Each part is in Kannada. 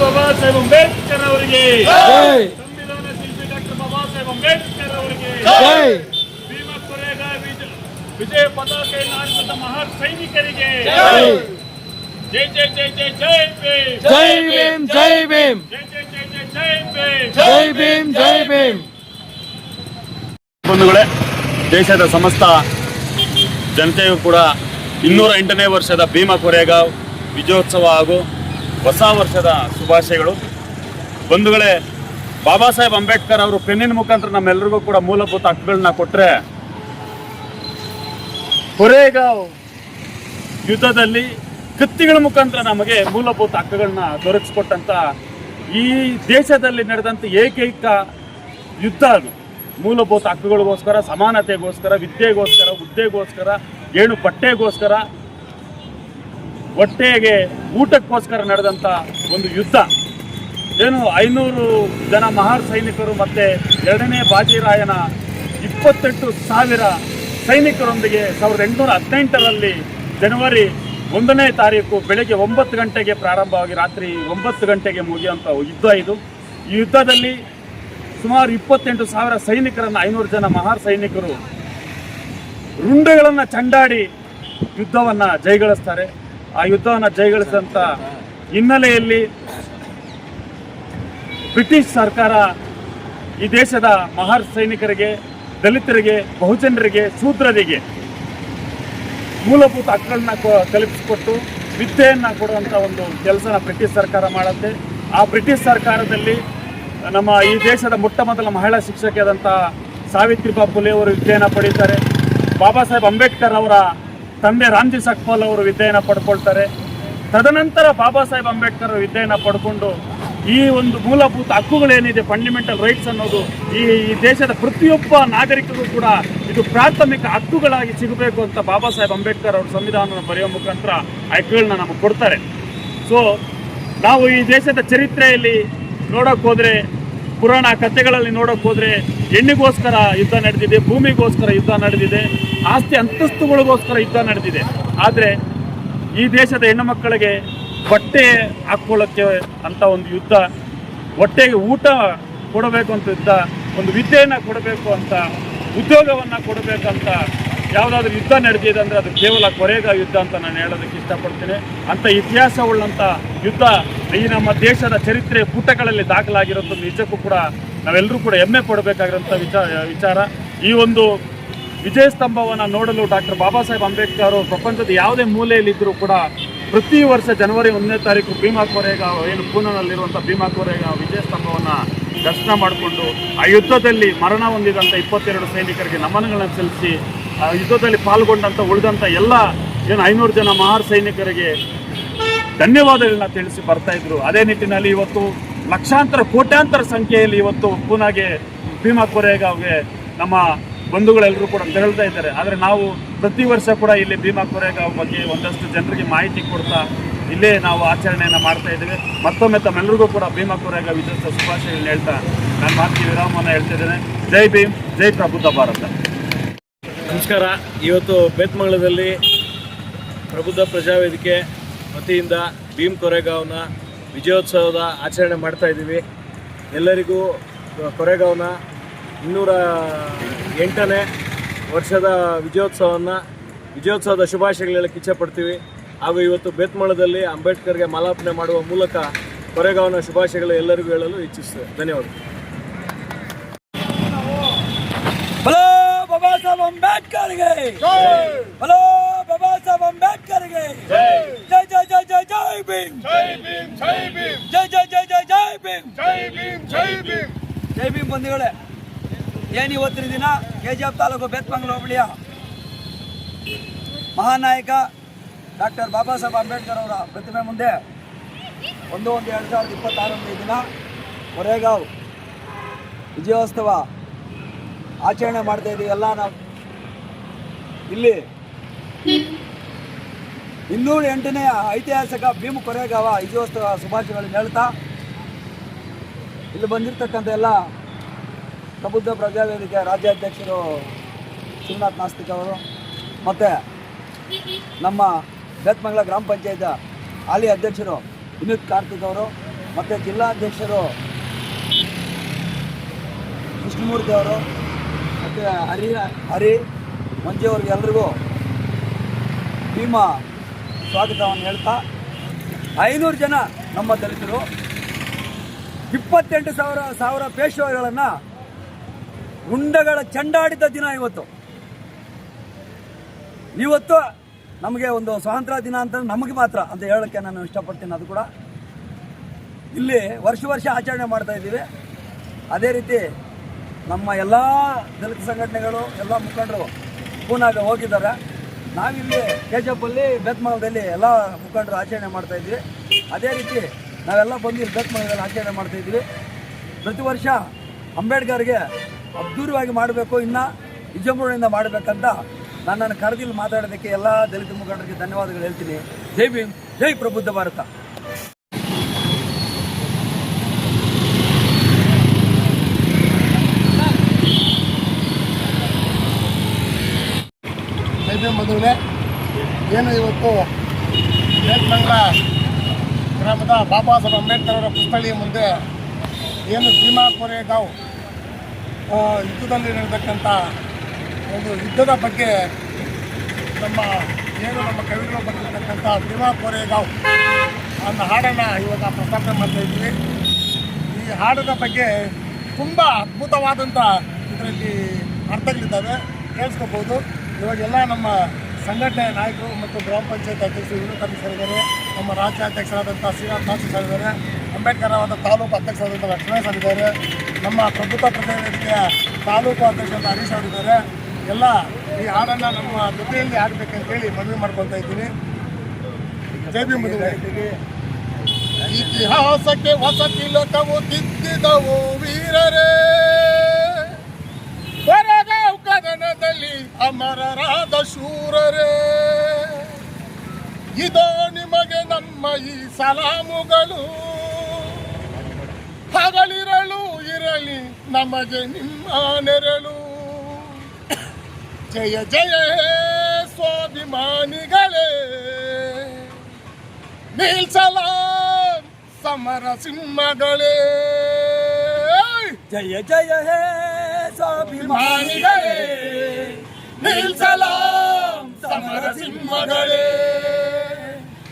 ಬಾಬಾ ಸಾಹೇಬ್ ಅವರಿಗೆ. ಜೈ. ಸಂವಿಧಾನ ಶಿಲ್ಪಿ ಡಾಕ್ಟರ್ ಬಾಬಾ ಸಾಹೇಬ್ ಅಂಬೇಡ್ಕರ್ ಅವರಿಗೆ. ಜೈ. ಭೀಮ ಕೊರೆಗ ವಿಜಯ ಮಹಾನ್ ಸೈನಿಕರಿಗೆ. ಜೈ. ಜೈ ಜೈ ಜೈ ಜೈ ಜೈ ಭೀಮ್. ಜೈ ಭೀಮ್ ಜೈ ಭೀಮ್. ಜೈ ಜೈ ಜೈ ಜೈ ಜೈ ಭೀಮ್. ಜೈ ಭೀಮ್ ಜೈ ಭೀಮ್. ಬಂಧುಗಳೇ ದೇಶದ ಸಮಸ್ತ ಜನತೆಯು ಕೂಡ ಇನ್ನೂರ ಎಂಟನೇ ವರ್ಷದ ಭೀಮ ಕೊರೆಗಾವ್ ವಿಜಯೋತ್ಸವ ಹಾಗೂ ಹೊಸ ವರ್ಷದ ಶುಭಾಶಯಗಳು. ಬಂಧುಗಳೇ, ಬಾಬಾ ಸಾಹೇಬ್ ಅಂಬೇಡ್ಕರ್ ಅವರು ಪೆನ್ನಿನ ಮುಖಾಂತರ ನಮ್ಮೆಲ್ಲರಿಗೂ ಕೂಡ ಮೂಲಭೂತ ಹಕ್ಕುಗಳನ್ನ ಕೊಟ್ಟರೆ ಕೊರೆಗಾವ್ ಯುದ್ಧದಲ್ಲಿ ಕತ್ತಿಗಳ ಮುಖಾಂತರ ನಮಗೆ ಮೂಲಭೂತ ಹಕ್ಕುಗಳನ್ನ ದೊರಕಿಸ್ಕೊಟ್ಟಂತ ಈ ದೇಶದಲ್ಲಿ ನಡೆದಂತ ಏಕೈಕ ಯುದ್ಧ ಅದು. ಮೂಲಭೂತ ಹಕ್ಕುಗಳಿಗೋಸ್ಕರ, ಸಮಾನತೆಗೋಸ್ಕರ, ವಿದ್ಯೆಗೋಸ್ಕರ ಹುದ್ದೆಗೋಸ್ಕರ ಏಳು ಬಟ್ಟೆಗೋಸ್ಕರ ಹೊಟ್ಟೆಗೆ ಊಟಕ್ಕೋಸ್ಕರ ನಡೆದಂಥ ಒಂದು ಯುದ್ಧ. ಏನು ಐನೂರು ಜನ ಮಹಾರ್ ಸೈನಿಕರು ಮತ್ತು ಎರಡನೇ ಬಾಜಿರಾಯನ ಇಪ್ಪತ್ತೆಂಟು ಸಾವಿರ ಸೈನಿಕರೊಂದಿಗೆ ಸಾವಿರದ ಎಂಟುನೂರ ಹದಿನೆಂಟರಲ್ಲಿ ಜನವರಿ ಒಂದನೇ ತಾರೀಕು ಬೆಳಗ್ಗೆ ಒಂಬತ್ತು ಗಂಟೆಗೆ ಪ್ರಾರಂಭವಾಗಿ ರಾತ್ರಿ ಒಂಬತ್ತು ಗಂಟೆಗೆ ಮುಗಿಯುವಂಥ ಯುದ್ಧ ಇದು. ಈ ಯುದ್ಧದಲ್ಲಿ ಸುಮಾರು ಇಪ್ಪತ್ತೆಂಟು ಸಾವಿರ ಸೈನಿಕರನ್ನು, ಐನೂರು ಜನ ಮಹಾರ್ ಸೈನಿಕರು ರುಂಡಗಳನ್ನು ಚಂಡಾಡಿ ಯುದ್ಧವನ್ನು ಜಯಗಳಿಸ್ತಾರೆ ಆ ಯುದ್ಧವನ್ನು ಜಯಗಳಿಸಿದಂಥ ಹಿನ್ನೆಲೆಯಲ್ಲಿ ಬ್ರಿಟಿಷ್ ಸರ್ಕಾರ ಈ ದೇಶದ ಮಹಾರ್ ಸೈನಿಕರಿಗೆ, ದಲಿತರಿಗೆ, ಬಹುಜನರಿಗೆ, ಶೂದ್ರರಿಗೆ ಮೂಲಭೂತ ಹಕ್ಕುಗಳನ್ನ ಕಲ್ಪಿಸಿಕೊಟ್ಟು ವಿದ್ಯೆಯನ್ನು ಕೊಡುವಂಥ ಒಂದು ಕೆಲಸನ ಬ್ರಿಟಿಷ್ ಸರ್ಕಾರ ಮಾಡುತ್ತೆ. ಆ ಬ್ರಿಟಿಷ್ ಸರ್ಕಾರದಲ್ಲಿ ನಮ್ಮ ಈ ದೇಶದ ಮೊಟ್ಟ ಮೊದಲ ಮಹಿಳಾ ಶಿಕ್ಷಕಿಯಾದಂಥ ಸಾವಿತ್ರಿಬಾ ಫುಲೆ ಅವರು ವಿದ್ಯೆಯನ್ನು ಪಡೀತಾರೆ. ಬಾಬಾ ಸಾಹೇಬ್ ಅಂಬೇಡ್ಕರ್ ಅವರ ತಂದೆ ರಾಮ್ಜಿ ಸಕ್ಪಾಲ್ ಅವರು ವಿದ್ಯೆಯನ್ನು ಪಡ್ಕೊಳ್ತಾರೆ. ತದನಂತರ ಬಾಬಾ ಸಾಹೇಬ್ ಅಂಬೇಡ್ಕರ್ ವಿದ್ಯೆಯನ್ನು ಪಡ್ಕೊಂಡು ಈ ಒಂದು ಮೂಲಭೂತ ಹಕ್ಕುಗಳೇನಿದೆ ಫಂಡಮೆಂಟಲ್ ರೈಟ್ಸ್ ಅನ್ನೋದು ಈ ಈ ದೇಶದ ಪ್ರತಿಯೊಬ್ಬ ನಾಗರಿಕರಿಗೂ ಕೂಡ ಇದು ಪ್ರಾಥಮಿಕ ಹಕ್ಕುಗಳಾಗಿ ಸಿಗಬೇಕು ಅಂತ ಬಾಬಾ ಸಾಹೇಬ್ ಅಂಬೇಡ್ಕರ್ ಅವರು ಸಂವಿಧಾನವನ್ನು ಬರೆಯೋ ಮುಖಾಂತರ ಹಕ್ಕುಗಳನ್ನ ನಮಗೆ ಕೊಡ್ತಾರೆ. ಸೊ ನಾವು ಈ ದೇಶದ ಚರಿತ್ರೆಯಲ್ಲಿ ನೋಡೋಕೆ ಹೋದ್ರೆ, ಪುರಾಣ ಕಥೆಗಳಲ್ಲಿ ನೋಡೋಕೆ ಹೋದ್ರೆ ಹೆಣ್ಣಿಗೋಸ್ಕರ ಯುದ್ಧ ನಡೆದಿದೆ, ಭೂಮಿಗೋಸ್ಕರ ಯುದ್ಧ ನಡೆದಿದೆ, ಆಸ್ತಿ ಅಂತಸ್ತುಗಳಿಗೋಸ್ಕರ ಯುದ್ಧ ನಡೆದಿದೆ. ಆದರೆ ಈ ದೇಶದ ಹೆಣ್ಣು ಮಕ್ಕಳಿಗೆ ಬಟ್ಟೆ ಹಾಕ್ಕೊಳ್ಳೋಕ್ಕೆ ಅಂತ ಒಂದು ಯುದ್ಧ, ಹೊಟ್ಟೆಗೆ ಊಟ ಕೊಡಬೇಕು ಅಂತ ಯುದ್ಧ, ಒಂದು ವಿದ್ಯೆಯನ್ನು ಕೊಡಬೇಕು ಅಂತ, ಉದ್ಯೋಗವನ್ನು ಕೊಡಬೇಕಂತ ಯಾವುದಾದ್ರೂ ಯುದ್ಧ ನಡೆದಿದೆ ಅಂದರೆ ಅದು ಕೇವಲ ಕೊರೆಗ ಯುದ್ಧ ಅಂತ ನಾನು ಹೇಳೋದಕ್ಕೆ ಇಷ್ಟಪಡ್ತೀನಿ. ಅಂಥ ಇತಿಹಾಸವುಳ್ಳಂಥ ಯುದ್ಧ ಈ ನಮ್ಮ ದೇಶದ ಚರಿತ್ರೆ ಪುಟಗಳಲ್ಲಿ ದಾಖಲಾಗಿರೋದು ನಿಜಕ್ಕೂ ಕೂಡ ನಾವೆಲ್ಲರೂ ಕೂಡ ಹೆಮ್ಮೆ ಪಡಬೇಕಾಗಿರೋಂಥ ವಿಚಾರ ವಿಚಾರ. ಈ ಒಂದು ವಿಜಯ ಸ್ತಂಭವನ್ನು ನೋಡಲು ಡಾಕ್ಟರ್ ಬಾಬಾ ಸಾಹೇಬ್ ಅಂಬೇಡ್ಕರ್ ಅವರು ಪ್ರಪಂಚದ ಯಾವುದೇ ಮೂಲೆಯಲ್ಲಿದ್ದರೂ ಕೂಡ ಪ್ರತಿ ವರ್ಷ ಜನವರಿ ಒಂದನೇ ತಾರೀಕು ಭೀಮಾ ಕೊರೆಗ ಏನು ಪೂನಾನಲ್ಲಿರುವಂಥ ಭೀಮಾ ಕೊರೆಗ ವಿಜಯ ಸ್ತಂಭವನ್ನು ದರ್ಶನ ಮಾಡಿಕೊಂಡು ಆ ಯುದ್ಧದಲ್ಲಿ ಮರಣ ಹೊಂದಿದಂಥ ಇಪ್ಪತ್ತೆರಡು ಸೈನಿಕರಿಗೆ ನಮನಗಳನ್ನು ಸಲ್ಲಿಸಿ ಯುದ್ಧದಲ್ಲಿ ಪಾಲ್ಗೊಂಡಂಥ ಉಳಿದಂಥ ಎಲ್ಲ ಏನು ಐನೂರು ಜನ ಮಹಾರ್ ಸೈನಿಕರಿಗೆ ಧನ್ಯವಾದಗಳನ್ನ ತಿಳಿಸಿ ಬರ್ತಾ ಇದ್ರು. ಅದೇ ನಿಟ್ಟಿನಲ್ಲಿ ಇವತ್ತು ಲಕ್ಷಾಂತರ, ಕೋಟ್ಯಾಂತರ ಸಂಖ್ಯೆಯಲ್ಲಿ ಇವತ್ತು ಪೂನಾಗೆ ಭೀಮಾ ಕೊರೆಗಾವ್ಗೆ ನಮ್ಮ ಬಂಧುಗಳೆಲ್ಲರೂ ಕೂಡ ತೆರಳ್ತಾ ಇದ್ದಾರೆ. ಆದರೆ ನಾವು ಪ್ರತಿ ವರ್ಷ ಕೂಡ ಇಲ್ಲಿ ಭೀಮಾ ಕೊರೆಗಾವ್ ಬಗ್ಗೆ ಒಂದಷ್ಟು ಜನರಿಗೆ ಮಾಹಿತಿ ಕೊಡ್ತಾ ಇಲ್ಲೇ ನಾವು ಆಚರಣೆಯನ್ನು ಮಾಡ್ತಾ ಇದ್ದೇವೆ. ಮತ್ತೊಮ್ಮೆ ತಮ್ಮೆಲ್ಲರಿಗೂ ಕೂಡ ಭೀಮಾ ಕೊರೆಗಾವ್ ವಿಜಯ ಶುಭಾಶಯಗಳನ್ನ ಹೇಳ್ತಾ, ನಾನು ಮಾತಿಗೆ ವಿರಾಮವನ್ನು ಹೇಳ್ತಿದ್ದೇನೆ ಜೈ ಭೀಮ್, ಜೈ ಪ್ರಬುದ್ಧ ಭಾರತ. ನಮಸ್ಕಾರ. ಇವತ್ತು ಬೆತ್ಮಂಗಳದಲ್ಲಿ ಪ್ರಬುದ್ಧ ಪ್ರಜಾವೇದಿಕೆ ವತಿಯಿಂದ ಭೀಮ್ ಕೊರೆಗಾವ್ನ ವಿಜಯೋತ್ಸವದ ಆಚರಣೆ ಮಾಡ್ತಾ ಇದ್ದೀವಿ. ಎಲ್ಲರಿಗೂ ಕೊರೆಗಾವ್ನ ಇನ್ನೂರ ಎಂಟನೇ ವರ್ಷದ ವಿಜಯೋತ್ಸವವನ್ನು ವಿಜಯೋತ್ಸವದ ಶುಭಾಶಯಗಳು ಹೇಳಕ್ಕೆ ಇಚ್ಛೆಪಡ್ತೀವಿ ಹಾಗೂ ಇವತ್ತು ಬೆತ್ಮಳದಲ್ಲಿ ಅಂಬೇಡ್ಕರ್ಗೆ ಮಾಲಾರ್ಪಣೆ ಮಾಡುವ ಮೂಲಕ ಕೊರೆಗಾವ್ನ ಶುಭಾಶಯಗಳು ಎಲ್ಲರಿಗೂ ಹೇಳಲು ಇಚ್ಛಿಸ್ತೇವೆ. ಧನ್ಯವಾದಗಳು ಬಲೋ ಬಾಬಾ ಸಾಹೇಬ್ ಅಂಬೇಡ್ಕರ್ಗೆ ಬಲೋ ಬಾಬಾ ಸಾಹೇಬ್ ಅಂಬೇಡ್ಕರ್ಗೆ. ಜೈ. ಜೈ ಜೈ ಜೈ ಜೈ ಭೀಮ್. ಜೈ ಜೈ ಜೈ ಜೈ ಜೈ ಭೀಮ್. ಜೈ ಭೀಮ್ ಬಂಧುಗಳೇ ಏನು ಇವತ್ತಿನ ದಿನ? K G F taluk Bethamangala ಹೋಬಳಿಯ ಮಹಾನಾಯಕ ಡಾಕ್ಟರ್ ಬಾಬಾ ಸಾಹೇಬ್ ಅಂಬೇಡ್ಕರ್ ಅವರ ಪ್ರತಿಮೆ ಮುಂದೆ ಒಂದು ಒಂದು ಎರಡು ಸಾವಿರದ ಇಪ್ಪತ್ತಾರನೇ ದಿನ ಕೊರೆಗಾವ್ ವಿಜಯೋತ್ಸವ ಆಚರಣೆ ಮಾಡ್ತಾ ಇದ್ದೀವಿ ಎಲ್ಲ ನಾವು ಇಲ್ಲಿ ಇನ್ನೂರ ಎಂಟನೇ ಐತಿಹಾಸಿಕ ಭೀಮ ಕೊರೆಗಾವ ವಿಜಯೋತ್ಸವ ಶುಭಾಶಯಗಳನ್ನು ಹೇಳ್ತಾ, ಇಲ್ಲಿ ಬಂದಿರತಕ್ಕಂಥ ಎಲ್ಲ ಪ್ರಬುದ್ಧ ಪ್ರಜಾವೇದಿಕೆ ರಾಜ್ಯಾಧ್ಯಕ್ಷರು ಶಿವನಾಥ್ ನಾಸ್ತಿಕ್ ಅವರು, ಮತ್ತು ನಮ್ಮ ಬೆತ್ಮಂಗಲ ಗ್ರಾಮ ಪಂಚಾಯತ್ ಹಾಲಿ ಅಧ್ಯಕ್ಷರು ವಿನೀತ್ ಕಾರ್ತಿಕ್ ಅವರು, ಮತ್ತು ಜಿಲ್ಲಾಧ್ಯಕ್ಷರು ಕೃಷ್ಣಮೂರ್ತಿ ಅವರು, ಮತ್ತು ಹರಿ ಹರಿ ಮಂಜು ಅವ್ರಿಗೆ ಎಲ್ರಿಗೂ ಭೀಮಾ ಸ್ವಾಗತವನ್ನು ಹೇಳ್ತಾ ಐನೂರು ಜನ ನಮ್ಮ ದಲಿತರು ಇಪ್ಪತ್ತೆಂಟು ಸಾವಿರ ಸಾವಿರ ಪೇಶ್ವರಿಗಳನ್ನು ಗುಂಡಗಳ ಚಂಡಾಡಿದ ದಿನ ಇವತ್ತು. ಇವತ್ತು ನಮಗೆ ಒಂದು ಸ್ವಾತಂತ್ರ್ಯ ದಿನ ಅಂತ ನಮಗೆ ಮಾತ್ರ ಅಂತ ಹೇಳೋಕ್ಕೆ ನಾನು ಇಷ್ಟಪಡ್ತೀನಿ ಅದು ಕೂಡ. ಇಲ್ಲಿ ವರ್ಷ ವರ್ಷ ಆಚರಣೆ ಮಾಡ್ತಾ ಇದ್ದೀವಿ. ಅದೇ ರೀತಿ ನಮ್ಮ ಎಲ್ಲ ದಲಿತ ಸಂಘಟನೆಗಳು, ಎಲ್ಲ ಮುಖಂಡರು ಪೂನಾಗೆ ಹೋಗಿದ್ದಾರೆ. ನಾವಿಲ್ಲಿ ಕೇಜಪ್ಪಲ್ಲಿ ಬೇತ್ಮಳದಲ್ಲಿ ಎಲ್ಲ ಮುಖಂಡರು ಆಚರಣೆ ಮಾಡ್ತಾ ಇದ್ವಿ. ಅದೇ ರೀತಿ ನಾವೆಲ್ಲ ಬಂದು ಇಲ್ಲಿ ಬೇತ್ಮಳದಲ್ಲಿ ಆಚರಣೆ ಮಾಡ್ತಾ ಇದ್ವಿ. ಪ್ರತಿ ವರ್ಷ ಅಂಬೇಡ್ಕರ್ಗೆ ಅದ್ಧೂರವಾಗಿ ಮಾಡಬೇಕು, ಇನ್ನು ವಿಜೃಂಭಣೆಯಿಂದ ಮಾಡಬೇಕಂತ ನನ್ನನ್ನು ಕರೆದಿಲ್ಲಿ ಮಾತಾಡೋದಕ್ಕೆ ಎಲ್ಲ ದಲಿತ ಮುಖಂಡರಿಗೆ ಧನ್ಯವಾದಗಳು ಹೇಳ್ತೀನಿ. ಜೈ ಭೀಮ್, ಜೈ ಪ್ರಬುದ್ಧ ಭಾರತ. ಐದು ಏನು ಇವತ್ತು? ಬೇತ್ಮಂಗಲ ಗ್ರಾಮದ ಬಾಬಾ ಸಾಹೇಬ್ ಅಂಬೇಡ್ಕರ್ ಅವರ ಪುಸ್ತಳಿ ಮುಂದೆ ಏನು ಭೀಮಾ ಕೊರೆಗಾಂವ್ ಯುದ್ಧದಲ್ಲಿ ನಡೆದಕ್ಕಂಥ ಒಂದು ಯುದ್ಧದ ಬಗ್ಗೆ ನಮ್ಮ, ಏನು ನಮ್ಮ ಕವಿಗಳು ಬಂದಿರತಕ್ಕಂಥ ಭೀಮಾ ಕೊರೆಗಾಂವ್ ಅನ್ನೋ ಹಾಡನ್ನು ಇವಾಗ ಪ್ರಸ್ತಾಪನೆ ಮಾಡ್ತಾ ಇದ್ವಿ. ಈ ಹಾಡದ ಬಗ್ಗೆ ತುಂಬ ಅದ್ಭುತವಾದಂಥ ಇದರಲ್ಲಿ ಅರ್ಥಗಳಿದ್ದಾವೆ. ಕೇಳಿಸ್ಕೋಬೋದು. ಇವಾಗೆಲ್ಲ ನಮ್ಮ ಸಂಘಟನೆ ನಾಯಕರು ಮತ್ತು ಗ್ರಾಮ ಪಂಚಾಯತ್ ಅಧ್ಯಕ್ಷರು ವಿನೋದ್ ಇದ್ದಾರೆ ನಮ್ಮ ರಾಜ್ಯ ಅಧ್ಯಕ್ಷರಾದಂಥ ಶ್ರೀನಾಥ್ ನಾಥ್ ಸರ್ ಅಂಬೇಡ್ಕರ್ ಅವರ ತಾಲೂಕು ಅಧ್ಯಕ್ಷರಾದಂಥ ಲಕ್ಷ್ಮಣ ಸರ್ ನಮ್ಮ ಪ್ರಭುತ್ವ ಪ್ರತಿನಿಧಿಯ ತಾಲೂಕು ಅಧ್ಯಕ್ಷರಾದ ಹರೀಶ್ ಅವರಿದ್ದಾರೆ ಎಲ್ಲ ಈ ಹಾಡನ್ನು ನಮ್ಮ ಜೊತೆಯಲ್ಲಿ ಹಾಡಬೇಕಂತೇಳಿ ಮನವಿ ಮಾಡ್ಕೊಳ್ತಾ ಇದ್ದೀನಿ. ಜೈ ಬಿ ಮದುವೆ ಇತಿಹಾಸಕ್ಕೆ ಹೊಸ ತಿಲಕವು ತಿದ್ದಿದವು ವೀರರೇ. ಶೂರರೇ ಇದೋ ನಿಮಗೆ ನಮ್ಮ ಈ ಸಲಾಮುಗಳು ಹಗಲಿರಲು ಇರಲಿ ನಮಗೆ ನಿಮ್ಮ ನೆರಳು ಜಯ ಜಯ ಹೇ ಸ್ವಾಭಿಮಾನಿಗಳೇ ನಿಲ್ಸಲಾಂ ಸಮರ ಸಿಂಹಗಳೇ ಜಯ ಜಯ ಹೇ ಸ್ವಾಭಿಮಾನಿಗಳೇ ನಿಲ್ಸಲಾಂ ಸಮರ ಸಿಂಹಗಳೇ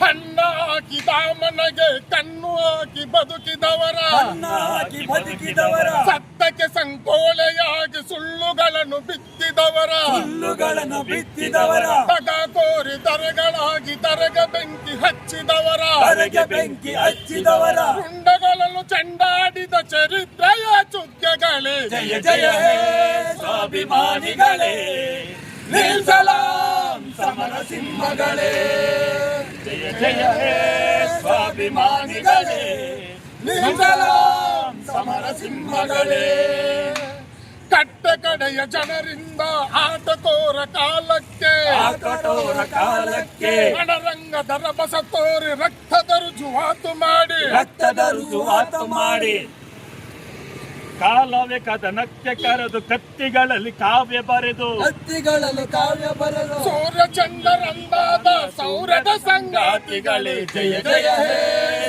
ಹಣ್ಣ ಹಾಕಿ ದಾಮನಗೆ ಕಣ್ಣು ಹಾಕಿ ಬದುಕಿದವರ ಹಾಕಿ ಬದುಕಿದವರ ಸತ್ತಕ್ಕೆ ಸಂಕೋಲೆಯಾಗಿ ಸುಳ್ಳುಗಳನ್ನು ಬಿತ್ತಿದವರ ಸುಳ್ಳುಗಳನ್ನು ಬಿತ್ತಿದವರ ತಗ ಕೋರಿ ತರಗಳಾಗಿ ತರಗ ಬೆಂಕಿ ಹಚ್ಚಿದವರ ತರಗೆ ಬೆಂಕಿ ಹಚ್ಚಿದವರ. ಗುಂಡಗಳನ್ನು ಚೆಂಡಾಡಿದ ಚರಿತ್ರೆಯ ಚುಕ್ಕೆಗಳೇ. ಜಯ ಜಯ ಹೇ ಸ್ವಾಭಿಮಾನಿಗಳೇ. ನಿಲ್ಸಲಾಂ ಸಮರ ಸಿಂಹಗಳೇ ಜಯ ಜಯ ಹೇ ಸ್ವಾಭಿಮಾನಿಗಳೇ. ಸಮರ ಸಿಂಹಗಳೇ ಕಟ್ಟ ಕಡೆಯ ಜನರಿಂದ ಆಟಕೋರ ಕಾಲಕ್ಕೆ ಆಟಕೋರ ಕಾಲಕ್ಕೆ. ರಣರಂಗದ ರಭಸ ತೋರಿ ರಕ್ತದ ರುಜುವಾತು ಮಾಡಿ. ರಕ್ತದ ರುಜುವಾತು ಮಾಡಿ. ಕಾಲವೇ ಕರೆದು ಕತ್ತಿಗಳಲ್ಲಿ ಕಾವ್ಯ ಬರೆದು. ಕತ್ತಿಗಳಲ್ಲಿ ಕಾವ್ಯ ಬರೆದು. ಸೂರ್ಯ ಚಂದ್ರರಂದಾದ ಸೌರದ ಸಂಗಾತಿಗಳೇ ಜಯ ಜಯ ಹೇ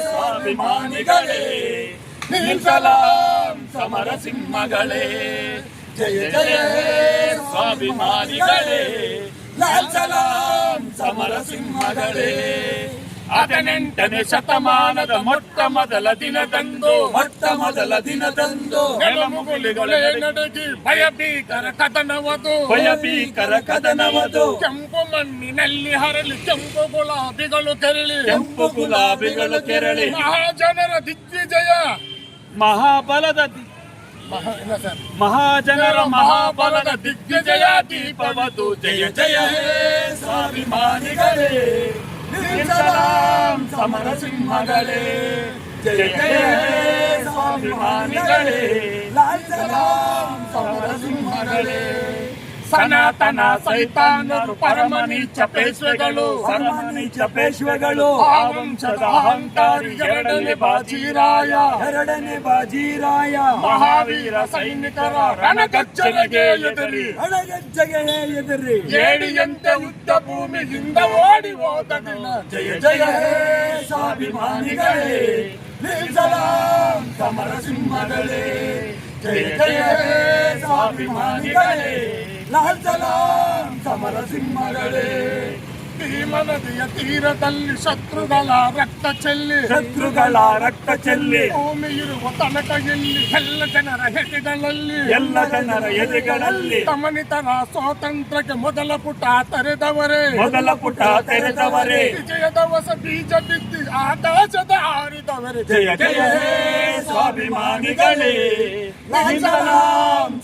ಸ್ವಾಭಿಮಾನಿಗಳೇ. ನಿಲ್ಸಲಾಂ ಸಮರ ಸಿಂಹಗಳೇ ಜಯ ಜಯ ಹೇ ಸ್ವಾಭಿಮಾನಿಗಳೇ. ಲಾಲ್ ಸಲಾಂ ಸಮರ ಸಿಂಹಗಳೇ ಹದಿನೆಂಟನೇ ಶತಮಾನದ ಮೊಟ್ಟ ಮೊದಲ ದಿನದಂದು ಮೊಟ್ಟ ಮೊದಲ ದಿನದಂದು. ನೆಲಮುಗುಲಿಗಳೇ ನಡಗಿ ಭಯಭೀಕರ ಕದನವದು. ಭಯಭೀಕರ ಕದನವದು. ಕೆಂಪು ಮಣ್ಣಿನಲ್ಲಿ ಹರಳಿ ಕೆಂಪು ಗುಲಾಬಿಗಳು ಕೆರಳಿ. ಕೆಂಪು ಗುಲಾಬಿಗಳು ಕೆರಳಿ. ಮಹಾಜನರ ದಿಗ್ವಿಜಯ. ಮಹಾಬಲದ ಮಹಾಜನರ ಮಹಾಬಲದ ದಿಗ್ವಿಜಯ ದೀಪವದು. ಜಯ ಜಯ ಹೇ ಸ್ವಾಭಿಮಾನಿಗಳೇ. ನಿಲ್ಸಲಾಂ ಸಮರ ಸಿಂಹಗಳೇ ಜಯ ಜಯ ಹೇ ಸ್ವಾಭಿಮಾನಿಗಳೇ ಲಾಲ್ ಸಲಾಂ ಸಮರ ಸಿಂಹಗಳೇ ಸನಾತನ ಸೈತಾನರು ಪರಮನಿ ಚಪೇಶ್ವೆಗಳು ಪರಮನಿ ಚಪೇಶ್ವೆಗಳು ಪೇಶ್ವೆಗಳು. ಆ ವಂಶದ ಅಹಂಕಾರಿ ಎರಡನೇ ಬಾಜೀರಾಯ. ಎರಡನೇ ಬಾಜೀರಾಯ. ಮಹಾವೀರ ಸೈನಿಕರ ರಣಗರ್ಜನೆಗೆ ಎದುರಿ. ಹಣಗೆಜ್ಜೆಗೆ ಎದುರಿ. ಏಡಿಯಂತೆ ಉದ್ದ ಭೂಮಿಯಿಂದ ಓಡಿ ಹೋದ ದಿನ. ಜಯ ಜಯ ಹೇ ಸ್ವಾಭಿಮಾನಿಗಳೇ. ನಿಲ್ಸಲಾಂ ಸಮರ ಸಿಂಹಗಳೇ ಜಯ ಜಯ ಸ್ವಾಭಿಮಾನಿಗಳೇ. ಲಾಲ್ ಸಲಾಂ ಸಮರ ಸಿಂಹಗಳೇ. ಭೀಮ ನದಿಯ ತೀರದಲ್ಲಿ ಶತ್ರುಗಳ ರಕ್ತ ಚೆಲ್ಲಿ. ಶತ್ರುಗಳ ರಕ್ತ ಚೆಲ್ಲಿ. ಭೂಮಿ ಇರುವ ತನಕ ಎಲ್ಲಿ ಎಲ್ಲ ಜನರ ಹೆಸಗಳಲ್ಲಿ ಎಲ್ಲ ಜನರ ಎದೆಗಳಲ್ಲಿ. ತಮನಿತನ ಸ್ವಾತಂತ್ರ್ಯಕ್ಕೆ ಮೊದಲ ಪುಟ ತೆರೆದವರೇ. ಮೊದಲ ಪುಟ ತೆರೆದವರೇ. ವಿಜಯದ ಹೊಸ ಬೀಜ ಬಿತ್ತಿ ಆಕಾಶದ ಹಾರಿದವರೇ. ಜಯ ಜಯ ಸ್ವಾಭಿಮಾನಿಗಳೇ.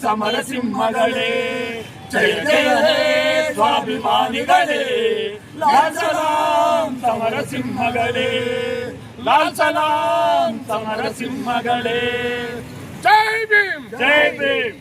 ಸಮರ ಸಿಂಹಗಳೇ. ಜಯ ಜಯ ಹೇ ಸ್ವಾಭಿಮಾನಿಗಳೇ ಲಾಲ್ ಸಲಾಂ ಸಮರ ಸಿಂಹಗಳೇ ಲಾಲ್ ಸಲಾಂ ಸಮರ ಸಿಂಹಗಳೇ ಜೈ ಭೀಮ್ ಜೈ ಭೀಮ್